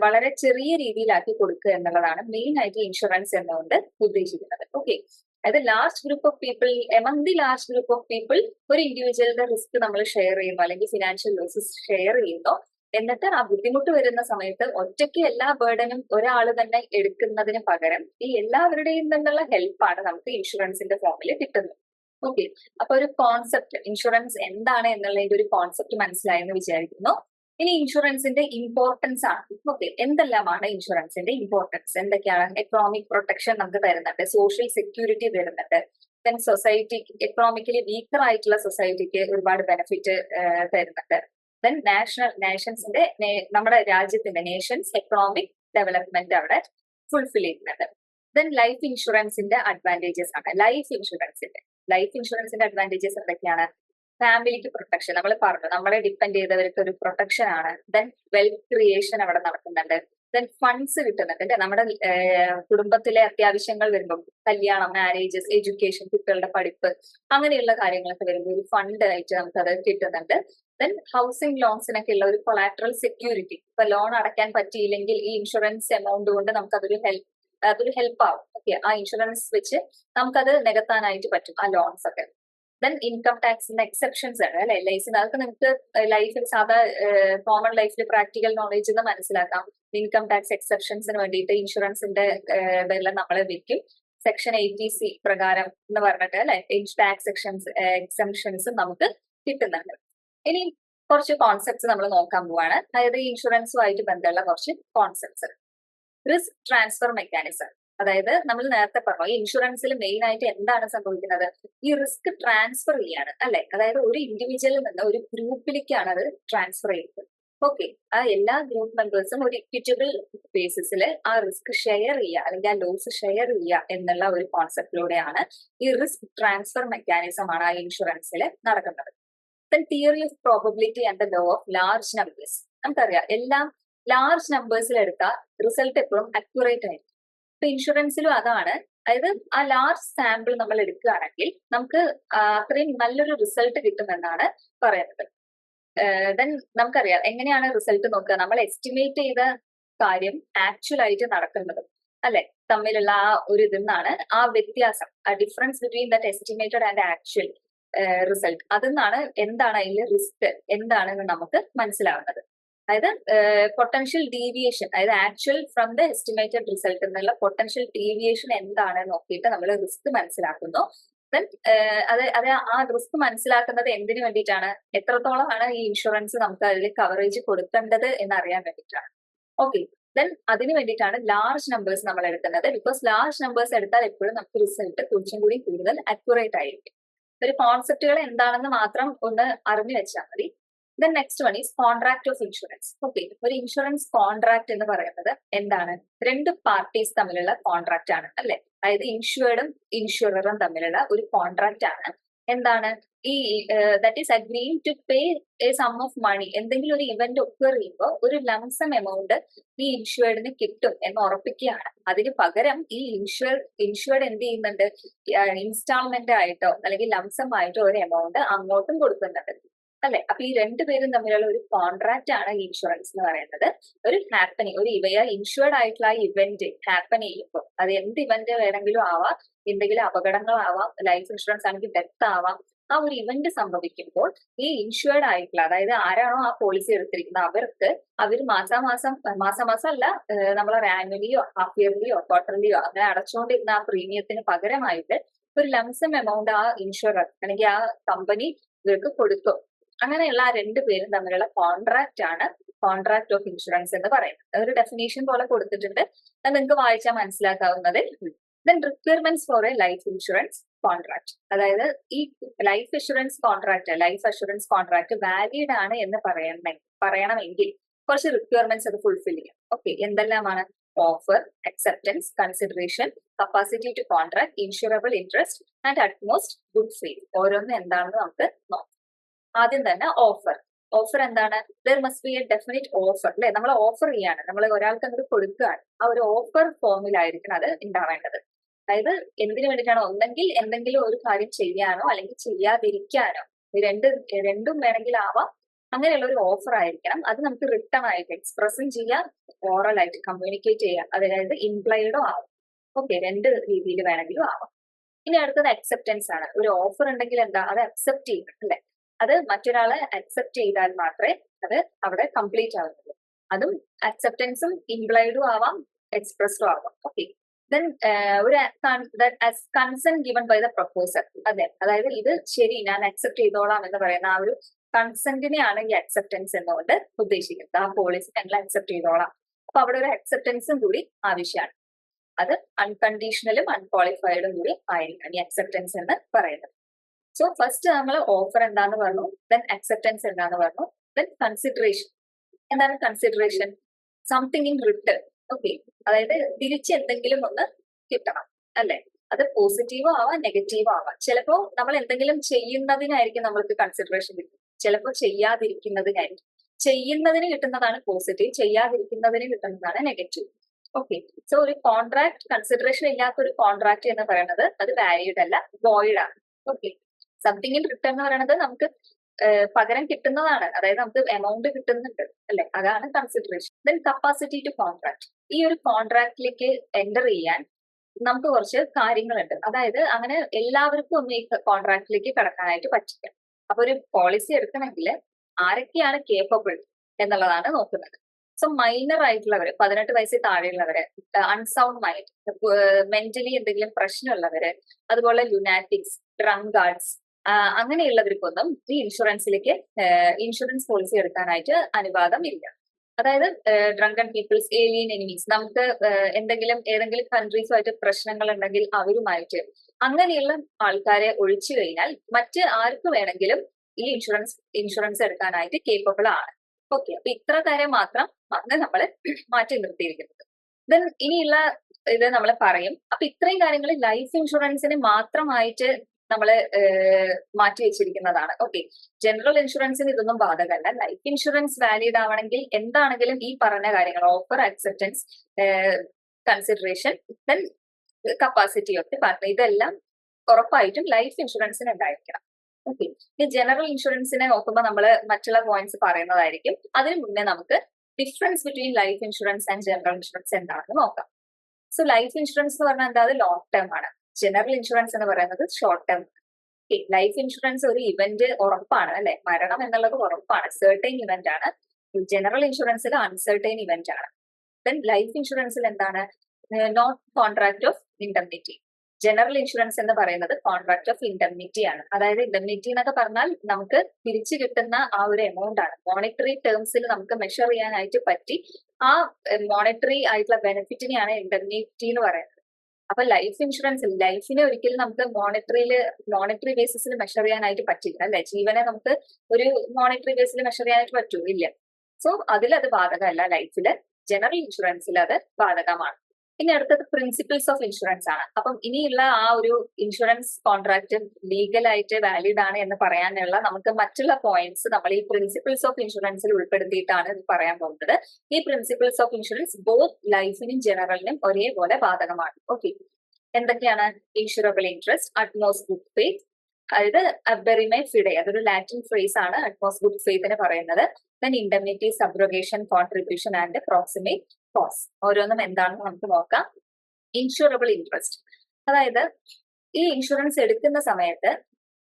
വളരെ ചെറിയ രീതിയിലാക്കി കൊടുക്കുക എന്നുള്ളതാണ് മെയിൻ ആയിട്ട് ഇൻഷുറൻസ് എന്നുകൊണ്ട് ഉദ്ദേശിക്കുന്നത്. ഓക്കെ അതായത് large group of people among the large group of people ഒരു ഇൻഡിവിജ്വലിന്റെ റിസ്ക് നമ്മൾ ഷെയർ ചെയ്യുന്നു അല്ലെങ്കിൽ ഫിനാൻഷ്യൽ ലോസസ് ഷെയർ ചെയ്യുന്നു. എന്നിട്ട് ആ ബുദ്ധിമുട്ട് വരുന്ന സമയത്ത് ഒറ്റയ്ക്ക് എല്ലാ ബേർഡനും ഒരാൾ തന്നെ എടുക്കുന്നതിന് പകരം ഈ എല്ലാവരുടെയും നിന്നുള്ള ഹെൽപ്പാണ് നമുക്ക് ഇൻഷുറൻസിന്റെ ഫോമിൽ കിട്ടുന്നത്. ഓക്കെ അപ്പൊ ഒരു കോൺസെപ്റ്റ് ഇൻഷുറൻസ് എന്താണ് എന്നുള്ളതിന്റെ ഒരു കോൺസെപ്റ്റ് മനസ്സിലായെന്ന് വിചാരിക്കുന്നു. ഇനി ഇൻഷുറൻസിന്റെ ഇമ്പോർട്ടൻസ് ആണ്. ഓക്കെ എന്തെല്ലാമാണ് ഇൻഷുറൻസിന്റെ ഇമ്പോർട്ടൻസ് എന്തൊക്കെയാണ് എക്കണോമിക് പ്രൊട്ടക്ഷൻ നമുക്ക് തരുന്നുണ്ട് സോഷ്യൽ സെക്യൂരിറ്റി തരുന്നുണ്ട് ദെൻ സൊസൈറ്റി എക്കണോമിക്കലി വീക്കർ ആയിട്ടുള്ള സൊസൈറ്റിക്ക് ഒരുപാട് ബെനിഫിറ്റ് തരുന്നുണ്ട് ദെൻ നാഷണൽ നേഷൻസിന്റെ നമ്മുടെ രാജ്യത്തിന്റെ നേഷൻസ് എക്കണോമിക് ഡെവലപ്മെന്റ് അവിടെ ഫുൾഫിൽ ചെയ്യുന്നത് ദെൻ ലൈഫ് ഇൻഷുറൻസിന്റെ അഡ്വാന്റേജസ് ആണ്. ലൈഫ് ഇൻഷുറൻസിന്റെ ലൈഫ് ഇൻഷുറൻസിന്റെ അഡ്വാന്റേജസ് എന്തൊക്കെയാണ്? ഫാമിലിക്ക് പ്രൊട്ടക്ഷൻ നമ്മൾ പറഞ്ഞു നമ്മളെ ഡിപ്പെൻഡ് ചെയ്തവർക്ക് ഒരു പ്രൊട്ടക്ഷൻ ആണ്. ദെൻ വെൽത്ത് ക്രിയേഷൻ അവിടെ നടക്കുന്നുണ്ട്. ദെൻ ഫണ്ട്സ് കിട്ടുന്നുണ്ട്. അല്ലെ നമ്മുടെ കുടുംബത്തിലെ അത്യാവശ്യങ്ങൾ വരുമ്പോൾ കല്യാണം മാരേജസ് എഡ്യൂക്കേഷൻ കുട്ടികളുടെ പഠിപ്പ് അങ്ങനെയുള്ള കാര്യങ്ങളൊക്കെ വരുമ്പോൾ ഒരു ഫണ്ട് ആയിട്ട് നമുക്ക് അത് കിട്ടുന്നുണ്ട്. ദെൻ ഹൗസിംഗ് ലോൺസിനൊക്കെ ഉള്ള ഒരു കൊളാട്രൽ സെക്യൂരിറ്റി ഇപ്പൊ ലോൺ അടയ്ക്കാൻ പറ്റിയില്ലെങ്കിൽ ഈ ഇൻഷുറൻസ് എമൗണ്ട് കൊണ്ട് നമുക്ക് അതൊരു ഹെൽപ്പ് അതൊരു ഹെൽപ്പ് ആവും. ഓക്കെ ആ ഇൻഷുറൻസ് വെച്ച് നമുക്കത് നികത്താനായിട്ട് പറ്റും ആ ലോൺസ് ഒക്കെ. ഇൻകം ടാക്സിന്റെ എക്സെപ്ഷൻസ് ആണ് അല്ലെ? ലൈസൻസ് അതൊക്കെ നമുക്ക് ലൈഫിൽ സാധാ കോമൺ ലൈഫിൽ പ്രാക്ടിക്കൽ നോളേജ് എന്ന് മനസ്സിലാക്കാം. ഇൻകം ടാക്സ് എക്സെപ്ഷൻസിന് വേണ്ടിയിട്ട് ഇൻഷുറൻസിന്റെ ഇതെല്ലാം നമ്മളെ വെക്കും. സെക്ഷൻ എയ്റ്റി സി പ്രകാരം എന്ന് പറഞ്ഞിട്ട് അല്ലെ? ടാക്സ് സെക്ഷൻസ് എക്സംഷൻസ് നമുക്ക് കിട്ടുന്നുണ്ട്. ഇനി കുറച്ച് കോൺസെപ്റ്റ്സ് നമ്മൾ നോക്കാൻ പോവാണ്. അതായത് ഇൻഷുറൻസുമായിട്ട് ബന്ധമുള്ള കുറച്ച് കോൺസെപ്റ്റ്സ് റിസ്ക് ട്രാൻസ്ഫർ മെക്കാനിസം അതായത് നമ്മൾ നേരത്തെ പറഞ്ഞു ഈ ഇൻഷുറൻസിൽ മെയിൻ ആയിട്ട് എന്താണ് സംഭവിക്കുന്നത്? ഈ റിസ്ക് ട്രാൻസ്ഫർ ചെയ്യാണ് അല്ലെ? അതായത് ഒരു ഇൻഡിവിജ്വലിൽ നിന്ന് ഒരു ഗ്രൂപ്പിലേക്കാണ് അത് ട്രാൻസ്ഫർ ചെയ്യുന്നത്. ഓക്കെ ആ എല്ലാ ഗ്രൂപ്പ് മെമ്പേഴ്സും ഒരു ഇക്വിറ്റബിൾ ബേസിസിൽ ആ റിസ്ക് ഷെയർ ചെയ്യുക അല്ലെങ്കിൽ ആ ലോസ് ഷെയർ ചെയ്യുക എന്നുള്ള ഒരു കോൺസെപ്റ്റിലൂടെയാണ് ഈ റിസ്ക് ട്രാൻസ്ഫർ മെക്കാനിസം ആണ് ആ ഇൻഷുറൻസിൽ നടക്കുന്നത്. Theory of probability and the law of large numbers നമുക്കറിയാം എല്ലാം ലാർജ് നമ്പേഴ്സിൽ എടുത്താൽ റിസൾട്ട് എപ്പോഴും അക്യുറേറ്റ് ആയിരിക്കും. ഇപ്പൊ ഇൻഷുറൻസിലും അതാണ്. അതായത് ആ ലാർജ് സാമ്പിൾ നമ്മൾ എടുക്കുകയാണെങ്കിൽ നമുക്ക് അത്രയും നല്ലൊരു റിസൾട്ട് കിട്ടുമെന്നാണ് പറയുന്നത്. ദെൻ നമുക്കറിയാം എങ്ങനെയാണ് റിസൾട്ട് നോക്കുക. നമ്മൾ എസ്റ്റിമേറ്റ് ചെയ്ത കാര്യം ആക്ച്വൽ ആയിട്ട് നടക്കുന്നത് അല്ലെ? തമ്മിലുള്ള ആ ഒരു ഇതിൽ നിന്നാണ് ആ വ്യത്യാസം ആ difference between that estimated and actual result. അതിൽ നിന്നാണ് എന്താണ് അതിൽ റിസ്ക് എന്താണെന്ന് നമുക്ക് മനസ്സിലാവുന്നത്. അതായത് പൊട്ടൻഷ്യൽ ഡീവിയേഷൻ അതായത് actual from the estimated result എന്നുള്ള പൊട്ടൻഷ്യൽ ഡീവിയേഷൻ എന്താണ് നോക്കിയിട്ട് നമ്മൾ റിസ്ക് മനസ്സിലാക്കുന്നു. അത് അത് ആ റിസ്ക് മനസ്സിലാക്കുന്നത് എന്തിനു വേണ്ടിയിട്ടാണ്? എത്രത്തോളമാണ് ഈ ഇൻഷുറൻസ് നമുക്ക് അതിൽ കവറേജ് കൊടുക്കേണ്ടത് എന്ന് അറിയാൻ വേണ്ടിയിട്ടാണ്. ഓക്കെ ദെൻ അതിന് വേണ്ടിയിട്ടാണ് ലാർജ് നമ്പേഴ്സ് നമ്മൾ എടുക്കുന്നത്. ബിക്കോസ് ലാർജ് നമ്പേഴ്സ് എടുത്താൽ എപ്പോഴും നമുക്ക് റിസൾട്ട് കുറച്ചും കൂടി കൂടുതൽ അക്യുറേറ്റ് ആയിരിക്കും. ഒരു കോൺസെപ്റ്റുകൾ എന്താണെന്ന് മാത്രം ഒന്ന് അറിഞ്ഞു വെച്ചാൽ മതി. Then next one is contract of insurance okay ഒരു ഇൻഷുറൻസ് കോൺട്രാക്ട് എന്ന് പറയുന്നത് എന്താണ്? രണ്ട് പാർട്ടീസ് തമ്മിലുള്ള കോൺട്രാക്ട് ആണ് അല്ലെ? അതായത് ഇൻഷുവേർഡും ഇൻഷുററും തമ്മിലുള്ള ഒരു കോൺട്രാക്ട് ആണ്. എന്താണ്? ഈ that is agreeing to pay a sum of money എന്തെങ്കിലും ഒരു ഇവന്റ് ഒക്കർ ചെയ്യുമ്പോൾ ഒരു ലംസം എമൗണ്ട് ഈ ഇൻഷുവേർഡിന് കിട്ടും എന്ന് ഉറപ്പിക്കുകയാണ്. അതിന് പകരം ഈ ഇൻഷുർ ഇൻഷുവേർഡ് എന്ത് ചെയ്യുന്നുണ്ട്? ഇൻസ്റ്റാൾമെന്റ് ആയിട്ടോ അല്ലെങ്കിൽ ലംസം ആയിട്ടോ ഒരു എമൗണ്ട് അങ്ങോട്ടും കൊടുക്കുന്നുണ്ട്. അല്ലെ? അപ്പൊ ഈ രണ്ടുപേരും തമ്മിലുള്ള ഒരു കോൺട്രാക്ട് ആണ് ഈ ഇൻഷുറൻസ് എന്ന് പറയുന്നത്. ഒരു ഹാപ്പനിങ് ഒരു ഇവയ ഇൻഷുർഡ് ആയിട്ടുള്ള ആ ഇവന്റ് ഹാപ്പൻ ചെയ്യുമ്പോൾ അത് എന്ത് ഇവന്റ് വേണമെങ്കിലും ആവാം. എന്തെങ്കിലും അപകടങ്ങളാവാം. ലൈഫ് ഇൻഷുറൻസ് ആണെങ്കിൽ ഡെത്ത് ആവാം. ആ ഒരു ഇവന്റ് സംഭവിക്കുമ്പോൾ ഈ ഇൻഷുർഡ് ആയിട്ടുള്ള അതായത് ആരാണോ ആ പോളിസി എടുത്തിരിക്കുന്നത് അവർക്ക് അവർ മാസാമാസം മാസാമാസം അല്ല നമ്മൾ ആനുവലിയോ ഹാഫ് ഇയർലിയോ ക്വാർട്ടർലിയോ അങ്ങനെ അടച്ചുകൊണ്ടിരുന്ന ആ പ്രീമിയത്തിന് പകരമായിട്ട് ഒരു ലംസം എമൗണ്ട് ആ ഇൻഷുറർ അല്ലെങ്കിൽ ആ കമ്പനി ഇവർക്ക് കൊടുക്കും. അങ്ങനെയുള്ള ആ രണ്ട് പേരും തമ്മിലുള്ള കോൺട്രാക്ട് ആണ് കോൺട്രാക്ട് ഓഫ് ഇൻഷുറൻസ് എന്ന് പറയുന്നത്. ഒരു ഡെഫിനേഷൻ പോലെ കൊടുത്തിട്ടുണ്ട്. അത് നിങ്ങൾക്ക് വായിച്ചാൽ മനസ്സിലാക്കാവുന്നതിൽ. Then requirements for a life insurance contract അതായത് ഈ life insurance contract life assurance contract valid ആണ് എന്ന് പറയണമെങ്കിൽ പറയണമെങ്കിൽ കുറച്ച് റിക്വയർമെന്റ്സ് അത് ഫുൾഫിൽ ചെയ്യാം. ഓക്കെ എന്തെല്ലാമാണ്? Offer acceptance consideration capacity to contract insurable interest and utmost good faith ഓരോന്നും എന്താണെന്ന് നമുക്ക് നോക്കാം. ആദ്യം തന്നെ ഓഫർ ഓഫർ എന്താണ്? There must be a definite offer അല്ലെ? നമ്മൾ ഓഫർ ചെയ്യാണ്. നമ്മൾ ഒരാൾക്ക് അങ്ങോട്ട് കൊടുക്കുകയാണ്. ആ ഒരു ഓഫർ ഫോമിലായിരിക്കണം അത് ഉണ്ടാവേണ്ടത്. അതായത് എന്തിനു വേണ്ടിയിട്ടാണ്? ഒന്നെങ്കിൽ എന്തെങ്കിലും ഒരു കാര്യം ചെയ്യാനോ അല്ലെങ്കിൽ ചെയ്യാതിരിക്കാനോ. രണ്ട് രണ്ടും വേണമെങ്കിൽ ആവാം. അങ്ങനെയുള്ള ഒരു ഓഫർ ആയിരിക്കണം. അത് നമുക്ക് റിട്ടേൺ ആയിട്ട് എക്സ്പ്രസും ചെയ്യാം ഓറൽ ആയിട്ട് കമ്മ്യൂണിക്കേറ്റ് ചെയ്യാം. അതായത് ഇംപ്ലൈഡോ ആവാം. ഓക്കെ രണ്ട് രീതിയിൽ വേണമെങ്കിലും ആവാം. ഇനി അടുത്തത് അക്സെപ്റ്റൻസ് ആണ്. ഒരു ഓഫർ ഉണ്ടെങ്കിൽ എന്താ? അത് അക്സെപ്റ്റ് ചെയ്യണം അല്ലെ? അത് മറ്റൊരാളെ അക്സെപ്റ്റ് ചെയ്താൽ മാത്രമേ അത് അവിടെ കംപ്ലീറ്റ് ആവുന്നുള്ളൂ. അതും അക്സെപ്റ്റൻസും ഇംപ്ലൈഡും ആവാം എക്സ്പ്രസ്ഡും ആവാം. ഓക്കെ ദെൻ ഒരു consent given by the proposer അതെ. അതായത് ഇത് ശരി ഞാൻ അക്സെപ്റ്റ് ചെയ്തോളാം എന്ന് പറയുന്ന ആ ഒരു കൺസെന്റിനെയാണ് ഈ അക്സെപ്റ്റൻസ് എന്നുകൊണ്ട് ഉദ്ദേശിക്കുന്നത്. ആ പോളിസി ഞങ്ങൾ അക്സെപ്റ്റ് ചെയ്തോളാം. അപ്പൊ അവിടെ ഒരു അക്സെപ്റ്റൻസും കൂടി ആവശ്യമാണ്. അത് അൺകണ്ടീഷണലും അൺക്വാളിഫൈഡും കൂടി ആയിരിക്കണം ഈ അക്സെപ്റ്റൻസ് എന്ന് പറയുന്നത്. സോ ഫസ്റ്റ് നമ്മൾ ഓഫർ എന്താന്ന് പറഞ്ഞു ദെൻ അക്സെപ്റ്റൻസ് എന്താന്ന് പറഞ്ഞു ദെൻ കൺസിഡറേഷൻ എന്താണ് consideration something in return okay അതായത് തിരിച്ച് എന്തെങ്കിലും ഒന്ന് കിട്ടണം അല്ലെ? അത് പോസിറ്റീവോ ആവാം നെഗറ്റീവോ ആവാം. ചിലപ്പോ നമ്മൾ എന്തെങ്കിലും ചെയ്യുന്നതിനായിരിക്കും നമ്മൾക്ക് കൺസിഡറേഷൻ കിട്ടും ചിലപ്പോൾ ചെയ്യാതിരിക്കുന്നതിനായിരിക്കും. ചെയ്യുന്നതിന് കിട്ടുന്നതാണ് പോസിറ്റീവ് ചെയ്യാതിരിക്കുന്നതിന് കിട്ടുന്നതാണ് നെഗറ്റീവ് ഓക്കെ സോ ഒരു കോൺട്രാക്ട് കൺസിഡറേഷൻ ഇല്ലാത്ത ഒരു കോൺട്രാക്ട് എന്ന് പറയുന്നത് അത് വാലിഡ് അല്ല വോയിഡ് ആണ്. ഓക്കെ സംതിങ് ഇൻ റിട്ടേൺ എന്ന് പറയുന്നത് നമുക്ക് പകരം കിട്ടുന്നതാണ്. അതായത് നമുക്ക് എമൗണ്ട് കിട്ടുന്നുണ്ട് അല്ലെ? അതാണ് consideration then capacity to contract ഈ ഒരു കോൺട്രാക്റ്റിലേക്ക് എന്റർ ചെയ്യാൻ നമുക്ക് കുറച്ച് കാര്യങ്ങളുണ്ട്. അതായത് അങ്ങനെ എല്ലാവർക്കും ഒന്നും ഈ കോൺട്രാക്റ്റിലേക്ക് കടക്കാനായിട്ട് പറ്റില്ല. അപ്പൊ ഒരു പോളിസി എടുക്കണമെങ്കിൽ ആരൊക്കെയാണ് കേപ്പബിൾ എന്നുള്ളതാണ് നോക്കുന്നത്. സോ മൈനർ ആയിട്ടുള്ളവര് പതിനെട്ട് വയസ്സിൽ താഴെയുള്ളവര് അൺസൗണ്ട് മൈൻഡ് മെന്റലി എന്തെങ്കിലും പ്രശ്നമുള്ളവര് അതുപോലെ ലുനാറ്റിക്സ് ഡ്രങ്കാർഡ്സ് അങ്ങനെയുള്ളവർക്കൊന്നും ഈ ഇൻഷുറൻസിലേക്ക് ഇൻഷുറൻസ് പോളിസി എടുക്കാനായിട്ട് അനുവാദം ഇല്ല അതായത് ഡ്രങ്കൺ പീപ്പിൾസ് ഏലിയൻ എനിമീസ് നമുക്ക് എന്തെങ്കിലും ഏതെങ്കിലും കൺട്രീസുമായിട്ട് പ്രശ്നങ്ങൾ ഉണ്ടെങ്കിൽ അവരുമായിട്ട് അങ്ങനെയുള്ള ആൾക്കാരെ ഒഴിച്ചു കഴിഞ്ഞാൽ മറ്റ് ആർക്ക് വേണമെങ്കിലും ഈ ഇൻഷുറൻസ് ഇൻഷുറൻസ് എടുക്കാനായിട്ട് കേപ്പബിൾ ആണ്. ഓക്കെ അപ്പൊ ഇത്ര കാര്യം മാത്രം ആണ് നമ്മൾ മാറ്റി നിർത്തിയിരിക്കുന്നത്. ദെൻ ഇനിയുള്ള ഇത് നമ്മൾ പറയും. അപ്പൊ ഇത്രയും കാര്യങ്ങൾ ലൈഫ് ഇൻഷുറൻസിന് മാത്രമായിട്ട് നമ്മൾ മാറ്റി വെച്ചിരിക്കുന്നതാണ്. ഓക്കെ. ജനറൽ ഇൻഷുറൻസിന് ഇതൊന്നും ബാധകമല്ല. ലൈഫ് ഇൻഷുറൻസ് വാലിഡ് ആവണമെങ്കിൽ എന്താണെങ്കിലും ഈ പറഞ്ഞ കാര്യങ്ങൾ offer acceptance consideration then capacity ഒക്കെ പറഞ്ഞു ഇതെല്ലാം ഉറപ്പായിട്ടും ലൈഫ് ഇൻഷുറൻസിന് ഉണ്ടായിരിക്കണം. ഓക്കെ. ഈ ജനറൽ ഇൻഷുറൻസിനെ നോക്കുമ്പോൾ നമ്മൾ മറ്റുള്ള പോയിന്റ്സ് പറയുന്നതായിരിക്കും. അതിന് മുന്നേ നമുക്ക് difference between life insurance and general insurance എന്താണെന്ന് നോക്കാം. സോ ലൈഫ് ഇൻഷുറൻസ് എന്ന് പറഞ്ഞാൽ എന്താ? ലോങ് ടേം ആണ്. ജനറൽ ഇൻഷുറൻസ് എന്ന് പറയുന്നത് ഷോർട്ട് ടേം ലൈഫ് ഇൻഷുറൻസ് ഒരു ഇവന്റ് ഉറപ്പാണ് അല്ലെ? മരണം എന്നുള്ളത് ഉറപ്പാണ്. സെർട്ടൈൻ ഇവന്റ് ആണ്. ജനറൽ ഇൻഷുറൻസിൽ അൺസെർട്ടൈൻ ഇവന്റ് ആണ്. ദെൻ ലൈഫ് ഇൻഷുറൻസിൽ എന്താണ്? Not contract of indemnity general insurance എന്ന് പറയുന്നത് കോൺട്രാക്ട് ഓഫ് ഇന്റർമിറ്റി ആണ്. അതായത് ഇന്റർമിറ്റി എന്നൊക്കെ പറഞ്ഞാൽ നമുക്ക് തിരിച്ചു കിട്ടുന്ന ആ ഒരു എമൗണ്ട് ആണ്. മോണിറ്ററി ടേംസിൽ നമുക്ക് മെഷർ ചെയ്യാനായിട്ട് പറ്റി ആ മോണിറ്ററി ആയിട്ടുള്ള ബെനിഫിറ്റിനെയാണ് ഇന്റർമിറ്റി എന്ന് പറയുന്നത്. അപ്പൊ ലൈഫ് ഇൻഷുറൻസ് ലൈഫിനെ ഒരിക്കലും നമുക്ക് മോണിറ്ററിയിൽ മോണിറ്ററി ബേസിസിൽ മെഷർ ചെയ്യാനായിട്ട് പറ്റില്ല അല്ലെ? ജീവനെ നമുക്ക് ഒരു മോണിറ്ററി ബേസിൽ മെഷർ ചെയ്യാനായിട്ട് പറ്റൂ ഇല്ല സോ അതിൽ അത് ബാധകമല്ല ലൈഫിൽ ജനറൽ ഇൻഷുറൻസിൽ അത് ബാധകമാണ്. ഇനി അടുത്തത് പ്രിൻസിപ്പിൾസ് ഓഫ് ഇൻഷുറൻസ് ആണ്. അപ്പം ഇനിയുള്ള ആ ഒരു ഇൻഷുറൻസ് കോൺട്രാക്ട് ലീഗലായിട്ട് വാലിഡ് ആണ് എന്ന് പറയാനുള്ള നമുക്ക് മറ്റുള്ള പോയിന്റ്സ് നമ്മൾ ഈ പ്രിൻസിപ്പിൾസ് ഓഫ് ഇൻഷുറൻസിൽ ഉൾപ്പെടുത്തിയിട്ടാണ് പറയാൻ പോകുന്നത്. ഈ പ്രിൻസിപ്പിൾസ് ഓഫ് ഇൻഷുറൻസ് ബോത്ത് ലൈഫിനും ജനറലിനും ഒരേപോലെ ബാധകമാണ്. ഓക്കെ എന്തൊക്കെയാണ് ഇൻഷുറബിൾ ഇൻട്രസ്റ്റ് അറ്റ്മോസ് ബുക്ക് ഫെയ്ത്ത് അതായത് അബെറിമെ ഫിഡെ അതൊരു ലാറ്റിൻ ഫ്രേസ് ആണ് അറ്റ്മോസ് ഗുഡ് ഫെയ്ത്തിന് പറയുന്നത്. Then indemnity subrogation contribution and proximate cause ഓരോന്നും എന്താണെന്ന് നമുക്ക് നോക്കാം. ഇൻഷുറബിൾ ഇൻട്രസ്റ്റ് അതായത് ഈ ഇൻഷുറൻസ് എടുക്കുന്ന സമയത്ത്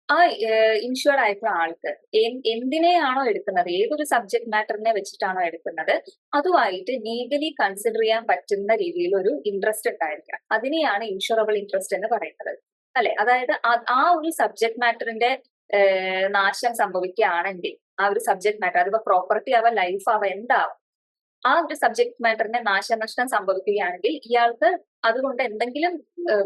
ആ ഇൻഷുർഡ് ആയിട്ടുള്ള ആൾക്ക് എന്തിനെയാണോ എടുക്കുന്നത്? ഏതൊരു സബ്ജക്ട് മാറ്ററിനെ വെച്ചിട്ടാണോ എടുക്കുന്നത്? അതുമായിട്ട് ലീഗലി കൺസിഡർ ചെയ്യാൻ പറ്റുന്ന രീതിയിൽ ഒരു ഇൻട്രസ്റ്റ് ഉണ്ടായിരിക്കണം. അതിനെയാണ് ഇൻഷുറബിൾ ഇൻട്രസ്റ്റ് എന്ന് പറയുന്നത്. അല്ലെ? അതായത് ആ ഒരു സബ്ജക്ട് മാറ്ററിന്റെ നാശം സംഭവിക്കുകയാണെങ്കിൽ ആ ഒരു സബ്ജക്ട് മാറ്റർ അതിപ്പോ പ്രോപ്പർട്ടി ആവാം ലൈഫ് ആവാം എന്താവും ആ ഒരു സബ്ജക്ട് മാറ്ററിന്റെ നാശനഷ്ടം സംഭവിക്കുകയാണെങ്കിൽ ഇയാൾക്ക് അതുകൊണ്ട് എന്തെങ്കിലും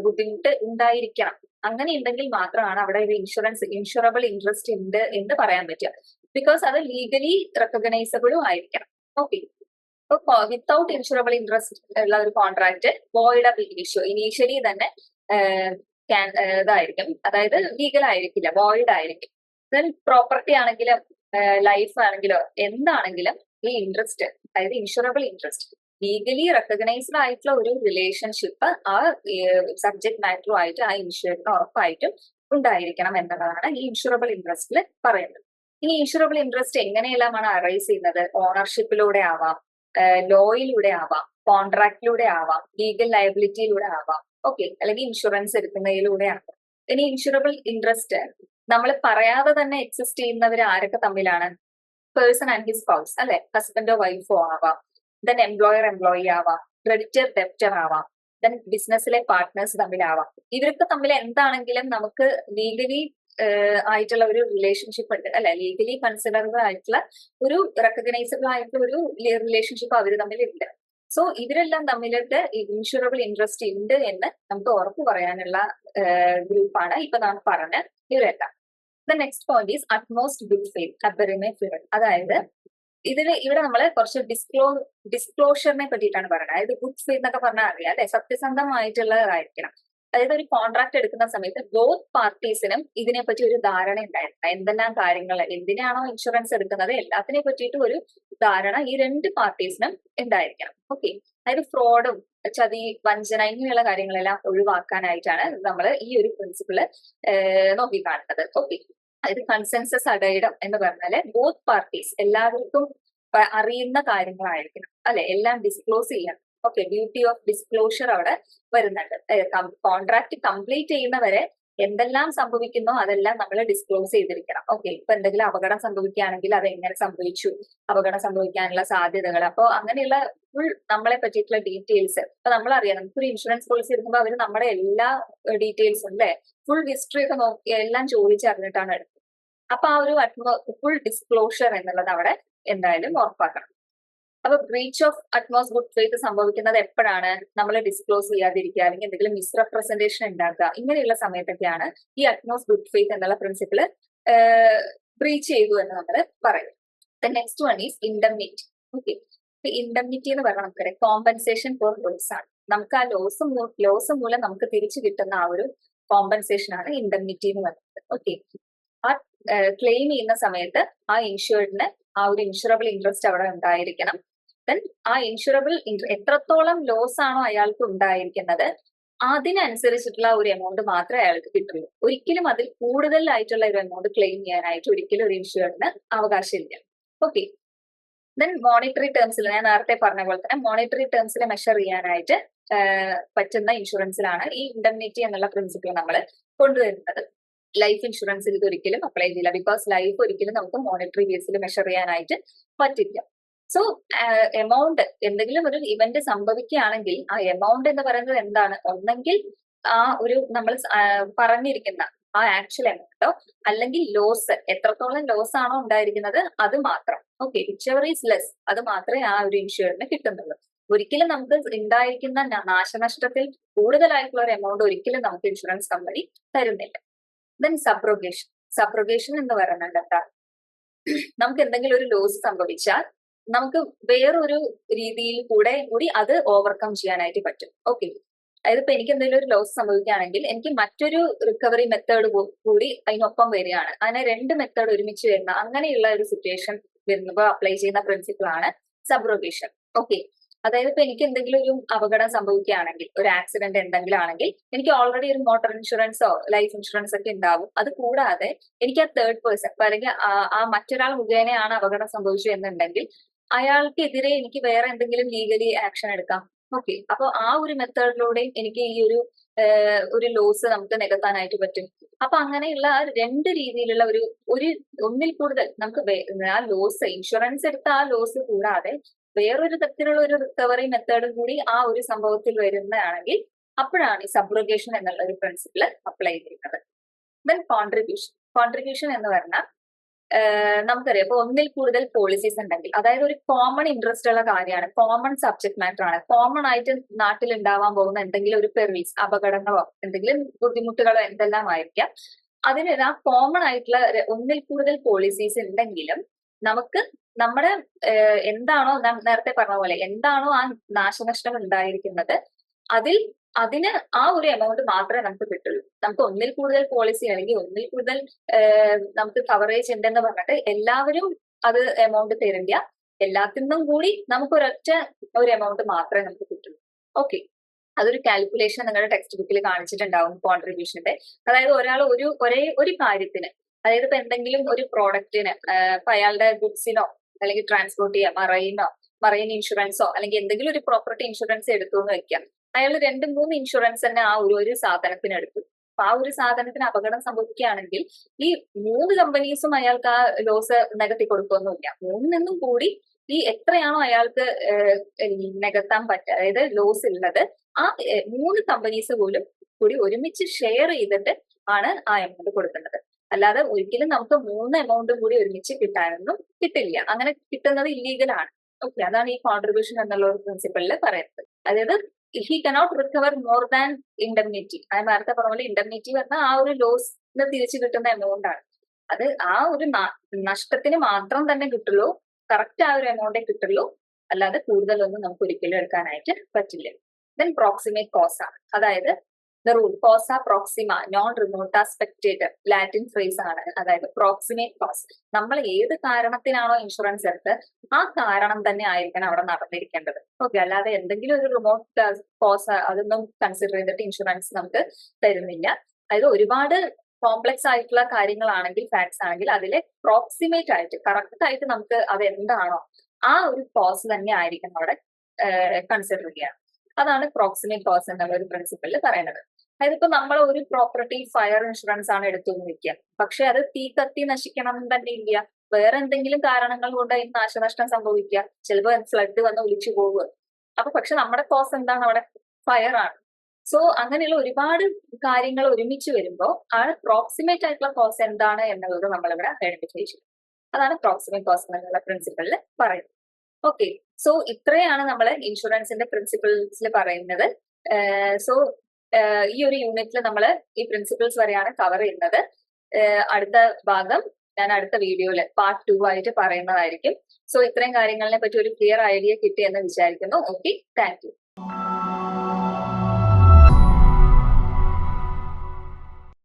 ബുദ്ധിമുട്ട് ഉണ്ടായിരിക്കണം. അങ്ങനെ ഉണ്ടെങ്കിൽ മാത്രമാണ് അവിടെ ഒരു ഇൻഷുറൻസ് ഇൻഷുറബിൾ ഇൻട്രസ്റ്റ് ഉണ്ട് എന്ന് പറയാൻ പറ്റുക. ബിക്കോസ് അത് ലീഗലി റെക്കഗ്നൈസബിളും ആയിരിക്കണം. ഓക്കെ അപ്പൊ വിത്തൗട്ട് ഇൻഷുറബിൾ ഇൻട്രസ്റ്റ് ഉള്ള ഒരു കോൺട്രാക്ട് വോയിഡബിൾ ഇഷ്യൂ ഇനീഷ്യലി തന്നെ ഇതായിരിക്കും. അതായത് ലീഗൽ ആയിരിക്കില്ല വോയിഡ് ആയിരിക്കും. ദെൻ പ്രോപ്പർട്ടി ആണെങ്കിലും ലൈഫ് ആണെങ്കിലോ എന്താണെങ്കിലും ഈ ഇൻട്രസ്റ്റ് അതായത് ഇൻഷുറബിൾ ഇൻട്രസ്റ്റ് ലീഗലി റെക്കഗ്നൈസ്ഡ് ആയിട്ടുള്ള ഒരു റിലേഷൻഷിപ്പ് ആ സബ്ജക്ട് മാറ്ററുമായിട്ട് ആ ഇൻഷുറിന് ഉറപ്പായിട്ടും ഉണ്ടായിരിക്കണം എന്നതാണ് ഈ ഇൻഷുറബിൾ ഇൻട്രസ്റ്റിൽ പറയുന്നത്. ഇനി ഇൻഷുറബിൾ ഇൻട്രസ്റ്റ് എങ്ങനെയെല്ലാമാണ് അറൈസ് ചെയ്യുന്നത്? ഓണർഷിപ്പിലൂടെ ആവാം ലോയിലൂടെ ആവാം കോൺട്രാക്റ്റിലൂടെ ആവാം ലീഗൽ ലയബിലിറ്റിയിലൂടെ ആവാം. ഓക്കെ അല്ലെങ്കിൽ ഇൻഷുറൻസ് എടുക്കുന്നതിലൂടെയാണ്. ഇനി ഇൻഷുറബിൾ ഇൻട്രസ്റ്റ് നമ്മൾ പറയാതെ തന്നെ എക്സിസ്റ്റ് ചെയ്യുന്നവർ ആരൊക്കെ തമ്മിലാണ്? പേഴ്സൺ ആൻഡ് ഹിസ് സ്പൗസ് അല്ലെ? ഹസ്ബൻഡോ വൈഫോ ആവാം. ദെൻ എംപ്ലോയർ എംപ്ലോയി ആവാം. ക്രെഡിറ്റർ ഡെപ്റ്റർ ആവാം. ദെൻ ബിസിനസ്സിലെ പാർട്ട്നേഴ്സ് തമ്മിലാവാം. ഇവരൊക്കെ തമ്മിൽ എന്താണെങ്കിലും നമുക്ക് ലീഗലി ആയിട്ടുള്ള ഒരു റിലേഷൻഷിപ്പ് ഉണ്ട്. അല്ലെ? ലീഗലി കൺസിഡറബിൾ ആയിട്ടുള്ള ഒരു റെക്കഗ്നൈസബിൾ ആയിട്ടുള്ള ഒരു റിലേഷൻഷിപ്പ് അവർ തമ്മിൽ ഉണ്ട് സോ ഇവരെല്ലാം തമ്മിലൊക്കെ ഇൻഷുറബിൾ ഇൻട്രസ്റ്റ് ഉണ്ട് എന്ന് നമുക്ക് ഉറപ്പ് പറയാനുള്ള ഗ്രൂപ്പാണ് ഇപ്പൊ നാം പറഞ്ഞ ഇവരെല്ലാം. The next point is utmost good faith അബറിമെ ഫിറൽ അതായത് ഇതിൽ ഇവിടെ നമ്മൾ കുറച്ച് ഡിസ്ക്ലോ ഡിസ്ക്ലോഷറിനെ പറ്റിയിട്ടാണ് പറയുന്നത് അതായത് ഗുഡ് ഫെയ്ത്ത് എന്നൊക്കെ പറഞ്ഞാൽ അറിയാം അല്ലെ? സത്യസന്ധമായിട്ടുള്ളതായിരിക്കണം. അതായത് ഒരു കോൺട്രാക്ട് എടുക്കുന്ന സമയത്ത് ബോത്ത് പാർട്ടീസിനും ഇതിനെപ്പറ്റി ഒരു ധാരണ ഉണ്ടായിരുന്നു. എന്തെല്ലാം കാര്യങ്ങൾ എന്തിനാണോ ഇൻഷുറൻസ് എടുക്കുന്നത് എല്ലാത്തിനെ പറ്റിയിട്ട് ഒരു ധാരണ ഈ രണ്ട് പാർട്ടീസിനും ഉണ്ടായിരിക്കണം. ഓക്കെ അതായത് ഫ്രോഡും ചതി വഞ്ചന ഇങ്ങനെയുള്ള കാര്യങ്ങളെല്ലാം ഒഴിവാക്കാനായിട്ടാണ് നമ്മൾ ഈ ഒരു പ്രിൻസിപ്പിൾ നോക്കിക്കാണുന്നത്. ഓക്കെ അതായത് കൺസെൻസസ് അടയിടം എന്ന് പറഞ്ഞാൽ ബോത്ത് പാർട്ടീസ് എല്ലാവർക്കും അറിയുന്ന കാര്യങ്ങളായിരിക്കണം. അല്ലെ? എല്ലാം ഡിസ്ക്ലോസ് ചെയ്യണം. ഓക്കെ ഡ്യൂട്ടി ഓഫ് ഡിസ്ക്ലോഷർ അവിടെ വരുന്നുണ്ട്. കോൺട്രാക്ട് കംപ്ലീറ്റ് ചെയ്യുന്നവരെ എന്തെല്ലാം സംഭവിക്കുന്നോ അതെല്ലാം നമ്മൾ ഡിസ്ക്ലോസ് ചെയ്തിരിക്കണം. ഓക്കെ ഇപ്പൊ എന്തെങ്കിലും അപകടം സംഭവിക്കുകയാണെങ്കിൽ അത് എങ്ങനെ സംഭവിച്ചു? അപകടം സംഭവിക്കാനുള്ള സാധ്യതകൾ. അപ്പോൾ അങ്ങനെയുള്ള ഫുൾ നമ്മളെ പറ്റിയിട്ടുള്ള ഡീറ്റെയിൽസ് ഇപ്പൊ നമ്മൾ അറിയാം നമുക്കൊരു ഇൻഷുറൻസ് പോളിസി എടുക്കുമ്പോൾ അവർ നമ്മുടെ എല്ലാ ഡീറ്റെയിൽസും അല്ലെ? ഫുൾ ഹിസ്റ്ററി ഒക്കെ നോക്കി എല്ലാം ചോദിച്ചറിഞ്ഞിട്ടാണ് എടുക്കുന്നത്. അപ്പൊ ആ ഒരു ഫുൾ ഡിസ്ക്ലോഷർ എന്നുള്ളത് അവിടെ എന്തായാലും ഉറപ്പാക്കണം. അപ്പൊ breach of utmost good faith സംഭവിക്കുന്നത് എപ്പോഴാണ്? നമ്മൾ ഡിസ്ക്ലോസ് ചെയ്യാതിരിക്കുക അല്ലെങ്കിൽ എന്തെങ്കിലും മിസ്റെപ്രസെന്റേഷൻ ഉണ്ടാക്കുക. ഇങ്ങനെയുള്ള സമയത്തൊക്കെയാണ് ഈ അറ്റ്മോസ് ഗുഡ് ഫെയ്ത്ത് എന്നുള്ള പ്രിൻസിപ്പിൾ ബ്രീച്ച് ചെയ്തു എന്ന് നമ്മൾ പറയും next one is indemnity okay indemnity എന്ന് പറഞ്ഞാൽ നമുക്കറിയാം കോമ്പൻസേഷൻ ഫോർ ലോസ് ആണ്. നമുക്ക് ആ ലോസ് ലോസ് മൂലം നമുക്ക് തിരിച്ചു കിട്ടുന്ന ആ ഒരു കോമ്പൻസേഷൻ ആണ് ഇൻഡംനിറ്റി എന്ന് പറയുന്നത്. ഓക്കെ ആ ക്ലെയിം ചെയ്യുന്ന സമയത്ത് ആ ഇൻഷുർഡിന് ആ ഒരു ഇൻഷുറബിൾ ഇൻട്രസ്റ്റ് അവിടെ ഉണ്ടായിരിക്കണം. ദെൻ ആ ഇൻഷുറബിൾ എത്രത്തോളം ലോസ് ആണോ അയാൾക്ക് ഉണ്ടായിരിക്കുന്നത് അതിനനുസരിച്ചിട്ടുള്ള ഒരു എമൗണ്ട് മാത്രമേ അയാൾക്ക് കിട്ടുള്ളൂ. ഒരിക്കലും അതിൽ കൂടുതലായിട്ടുള്ള ഒരു എമൗണ്ട് ക്ലെയിം ചെയ്യാനായിട്ട് ഒരിക്കലും ഒരു ഇൻഷുറിന് അവകാശമില്ല. ഓക്കെ ദെൻ മോണിറ്ററി ടേംസിൽ ഞാൻ നേരത്തെ പറഞ്ഞ പോലെ തന്നെ മോണിറ്ററി ടേംസിൽ മെഷർ ചെയ്യാനായിട്ട് പറ്റുന്ന ഇൻഷുറൻസിലാണ് ഈ ഇൻഡംനിറ്റി എന്നുള്ള പ്രിൻസിപ്പിൾ നമ്മൾ കൊണ്ടുവരുന്നത്. ലൈഫ് ഇൻഷുറൻസിൽ ഇത് ഒരിക്കലും അപ്ലൈ ചെയ്യില്ല. ബിക്കോസ് ലൈഫ് ഒരിക്കലും നമുക്ക് മോണിറ്ററി ബേസിൽ മെഷർ ചെയ്യാനായിട്ട് പറ്റില്ല. സോ എമൗണ്ട് എന്തെങ്കിലും ഒരു ഇവന്റ് സംഭവിക്കുകയാണെങ്കിൽ ആ എമൗണ്ട് എന്ന് പറയുന്നത് എന്താണ്? ഒന്നെങ്കിൽ ആ ഒരു നമ്മൾ പറഞ്ഞിരിക്കുന്ന ആ ആക്ച്വൽ എമൗണ്ടോ അല്ലെങ്കിൽ ലോസ് എത്രത്തോളം ലോസ് ആണോ ഉണ്ടായിരിക്കുന്നത് അത് മാത്രം. ഓക്കെ വിച്ച് ഈസ് ലെസ് അത് മാത്രമേ ആ ഒരു ഇൻഷുറൻസിന് കിട്ടുന്നുള്ളൂ. ഒരിക്കലും നമുക്ക് ഉണ്ടായിരിക്കുന്ന നാശനഷ്ടത്തിൽ കൂടുതലായിട്ടുള്ള ഒരു എമൗണ്ട് ഒരിക്കലും നമുക്ക് ഇൻഷുറൻസ് കമ്പനി തരുന്നില്ല. ദെൻ സബ്രോഗേഷൻ സബ്രോഗേഷൻ എന്ന് പറയുന്നത് നമുക്ക് എന്തെങ്കിലും ഒരു ലോസ് സംഭവിച്ചാൽ നമുക്ക് വേറൊരു രീതിയിൽ കൂടെ കൂടി അത് ഓവർകം ചെയ്യാനായിട്ട് പറ്റും. ഓക്കെ അതായത് ഇപ്പൊ എനിക്ക് എന്തെങ്കിലും ഒരു ലോസ് സംഭവിക്കുകയാണെങ്കിൽ എനിക്ക് മറ്റൊരു റിക്കവറി മെത്തേഡ് കൂടി അതിനൊപ്പം വരികയാണ്. അങ്ങനെ രണ്ട് മെത്തേഡ് ഒരുമിച്ച് വരുന്ന അങ്ങനെയുള്ള ഒരു സിറ്റുവേഷൻ വരുമ്പോൾ അപ്ലൈ ചെയ്യുന്ന പ്രിൻസിപ്പിൾ ആണ് സബ്രോഗേഷൻ ഓക്കെ അതായത് ഇപ്പൊ എനിക്ക് എന്തെങ്കിലും ഒരു അപകടം സംഭവിക്കുകയാണെങ്കിൽ ഒരു ആക്സിഡന്റ് എന്തെങ്കിലും ആണെങ്കിൽ എനിക്ക് ഓൾറെഡി ഒരു മോട്ടോർ ഇൻഷുറൻസോ ലൈഫ് ഇൻഷുറൻസ് ഒക്കെ ഉണ്ടാവും. അത് കൂടാതെ എനിക്ക് ആ തേർഡ് പേഴ്സൺ അല്ലെങ്കിൽ ആ മറ്റൊരാൾ മുഖേനയാണ് അപകടം സംഭവിച്ചു എന്നുണ്ടെങ്കിൽ അയാൾക്കെതിരെ എനിക്ക് വേറെ എന്തെങ്കിലും ലീഗലി ആക്ഷൻ എടുക്കാം. ഓക്കെ അപ്പൊ ആ ഒരു മെത്തേഡിലൂടെയും എനിക്ക് ഈ ഒരു ഒരു ലോസ് നമുക്ക് നികത്താനായിട്ട് പറ്റും. അപ്പൊ അങ്ങനെയുള്ള രണ്ട് രീതിയിലുള്ള ഒരു ഒരു ഒന്നിൽ കൂടുതൽ നമുക്ക് ആ ലോസ് ഇൻഷുറൻസ് എടുത്ത ആ ലോസ് കൂടാതെ വേറൊരു തരത്തിലുള്ള ഒരു റിക്കവറി മെത്തേഡും കൂടി ആ ഒരു സംഭവത്തിൽ വരുന്നതാണെങ്കിൽ അപ്പോഴാണ് ഈ സബ്രോഗേഷൻ എന്നുള്ള ഒരു പ്രിൻസിപ്പിൾ അപ്ലൈ ചെയ്യുന്നത്. ദെൻ കോൺട്രിബ്യൂഷൻ കോൺട്രിബ്യൂഷൻ എന്ന് പറഞ്ഞാൽ നമുക്കറിയാം. ഇപ്പൊ ഒന്നിൽ കൂടുതൽ പോളിസീസ് ഉണ്ടെങ്കിൽ അതായത് ഒരു കോമൺ ഇൻട്രസ്റ്റ് ഉള്ള കാര്യമാണ് കോമൺ സബ്ജക്ട് മാറ്റർ ആണ്. കോമൺ ആയിട്ട് നാട്ടിൽ ഉണ്ടാവാൻ പോകുന്ന എന്തെങ്കിലും ഒരു പെർവീസ് അപകടങ്ങളോ എന്തെങ്കിലും ബുദ്ധിമുട്ടുകളോ എന്തെല്ലാം ആയിരിക്കാം. അതിന് ആ കോമൺ ആയിട്ടുള്ള ഒന്നിൽ കൂടുതൽ പോളിസീസ് ഉണ്ടെങ്കിലും നമുക്ക് നമ്മുടെ എന്താണോ നേരത്തെ പറഞ്ഞ പോലെ എന്താണോ ആ നാശനഷ്ടം ഉണ്ടായിരിക്കുന്നത് അതിൽ അതിന് ആ ഒരു എമൗണ്ട് മാത്രമേ നമുക്ക് കിട്ടുള്ളൂ. നമുക്ക് ഒന്നിൽ കൂടുതൽ പോളിസി അല്ലെങ്കിൽ ഒന്നിൽ കൂടുതൽ നമുക്ക് കവറേജ് ഉണ്ടെന്ന് പറഞ്ഞിട്ട് എല്ലാവരും അത് എമൗണ്ട് തരില്ല എല്ലാത്തിനും കൂടി നമുക്ക് ഒരൊറ്റ ഒരു എമൗണ്ട് മാത്രമേ നമുക്ക് കിട്ടുള്ളൂ. ഓക്കെ അതൊരു കാൽക്കുലേഷൻ നിങ്ങളുടെ ടെക്സ്റ്റ് ബുക്കിൽ കാണിച്ചിട്ടുണ്ടാവും കോൺട്രിബ്യൂഷന്റെ അതായത് ഒരാൾ ഒരു ഒരേ ഒരു കാര്യത്തിന് അതായത് ഇപ്പൊ എന്തെങ്കിലും ഒരു പ്രോഡക്റ്റിന് ഇപ്പൊ അയാളുടെ ഗുഡ്സിനോ അല്ലെങ്കിൽ ട്രാൻസ്പോർട്ട് ചെയ്യാം മറൈനോ മറൈൻ ഇൻഷുറൻസോ അല്ലെങ്കിൽ എന്തെങ്കിലും ഒരു പ്രോപ്പർട്ടി ഇൻഷുറൻസ് എടുത്തു എന്ന് വെക്കാം. അയാൾ രണ്ട് മൂന്ന് ഇൻഷുറൻസ് തന്നെ ആ ഒരു ഒരു സാധനത്തിന് എടുത്തു. അപ്പൊ ആ ഒരു സാധനത്തിന് അപകടം സംഭവിക്കുകയാണെങ്കിൽ ഈ മൂന്ന് കമ്പനീസും അയാൾക്ക് ആ ലോസ് നികത്തി കൊടുക്കൊന്നുമില്ല മൂന്നിന്നും കൂടി ഈ എത്രയാണോ അയാൾക്ക് നികത്താൻ പറ്റുക അതായത് ലോസ് ഉള്ളത് ആ മൂന്ന് കമ്പനീസ് പോലും കൂടി ഒരുമിച്ച് ഷെയർ ചെയ്തിട്ട് ആണ് ആ എമൗണ്ട് കൊടുക്കേണ്ടത് അല്ലാതെ ഒരിക്കലും നമുക്ക് മൂന്ന് എമൗണ്ടും കൂടി ഒരുമിച്ച് കിട്ടാനൊന്നും കിട്ടില്ല. അങ്ങനെ കിട്ടുന്നത് ഇല്ലീഗലാണ് ഓക്കെ അതാണ് ഈ കോൺട്രിബ്യൂഷൻ എന്നുള്ള ഒരു പറയുന്നത്. അതായത് he cannot recover more than indemnity അത് നേരത്തെ പറഞ്ഞ പോലെ ഇൻഡംനിറ്റി പറഞ്ഞാൽ ആ ഒരു ലോസിന് തിരിച്ചു കിട്ടുന്ന എമൗണ്ട് ആണ്. അത് ആ ഒരു നഷ്ടത്തിന് മാത്രം തന്നെ കിട്ടുള്ളൂ കറക്റ്റ് ആ ഒരു എമൗണ്ടേ കിട്ടുള്ളൂ. അല്ലാതെ കൂടുതലൊന്നും നമുക്ക് ഒരിക്കലും എടുക്കാനായിട്ട് പറ്റില്ല. ദെൻ പ്രോക്സിമേറ്റ് കോസ് ആണ്. അതായത് the rule Kosa Proxima non remote spectator Latin phrase ആണ്. അതായത് പ്രോക്സിമേറ്റ് കോസ് നമ്മൾ ഏത് കാരണത്തിനാണോ ഇൻഷുറൻസ് എടുത്ത് ആ കാരണം തന്നെ ആയിരിക്കണം അവിടെ നടന്നിരിക്കേണ്ടത്. ഓക്കെ അല്ലാതെ എന്തെങ്കിലും ഒരു റിമോട്ട് കോസ് അതൊന്നും കൺസിഡർ ചെയ്തിട്ട് ഇൻഷുറൻസ് നമുക്ക് തരുന്നില്ല. അതായത് ഒരുപാട് കോംപ്ലക്സ് ആയിട്ടുള്ള കാര്യങ്ങളാണെങ്കിൽ ഫാക്ട്സ് ആണെങ്കിൽ അതിലെ പ്രോക്സിമേറ്റ് ആയിട്ട് കറക്റ്റ് ആയിട്ട് നമുക്ക് അത് എന്താണോ ആ ഒരു കോസ് തന്നെ ആയിരിക്കണം അവിടെ കൺസിഡർ ചെയ്യുക. അതാണ് പ്രോക്സിമേറ്റ് കോസ് എന്നുള്ള ഒരു പ്രിൻസിപ്പിളിൽ പറയുന്നത്. അതായത് ഇപ്പൊ നമ്മൾ ഒരു പ്രോപ്പർട്ടി ഫയർ ഇൻഷുറൻസ് ആണ് എടുത്തു നിൽക്കുക പക്ഷെ അത് തീ കത്തി നശിക്കണം തന്നെ ഇല്ല. വേറെ എന്തെങ്കിലും കാരണങ്ങൾ കൊണ്ട് അതിന് നാശനഷ്ടം സംഭവിക്കുക ചിലപ്പോൾ ഫ്ലഡ് വന്ന് ഒലിച്ചു പോവുക അപ്പൊ പക്ഷെ നമ്മുടെ കോസ് എന്താണ്? അവിടെ ഫയർ ആണ്. സോ അങ്ങനെയുള്ള ഒരുപാട് കാര്യങ്ങൾ ഒരുമിച്ച് വരുമ്പോൾ ആ പ്രോക്സിമേറ്റ് ആയിട്ടുള്ള കോസ് എന്താണ് എന്നുള്ളത് നമ്മളിവിടെ ഐഡന്റിഫൈ ചെയ്യും അതാണ് പ്രോക്സിമേറ്റ് കോസ് എന്നുള്ള പ്രിൻസിപ്പിളിൽ പറയുന്നത്. ഓക്കെ സോ ഇത്രയാണ് നമ്മൾ ഇൻഷുറൻസിന്റെ പ്രിൻസിപ്പിൾസിൽ പറയുന്നത്. സോ ഈ ഒരു യൂണിറ്റിൽ നമ്മൾ ഈ പ്രിൻസിപ്പിൾസ് വരെയാണ് കവർ ചെയ്യുന്നത്. അടുത്ത ഭാഗം ഞാൻ അടുത്ത വീഡിയോയിൽ പാർട്ട് ടു ആയിട്ട് പറയുന്നതായിരിക്കും. സോ ഇത്രയും കാര്യങ്ങളെ പറ്റി ഒരു ക്ലിയർ ഐഡിയ കിട്ടിയെന്ന് വിചാരിക്കുന്നു. Okay thank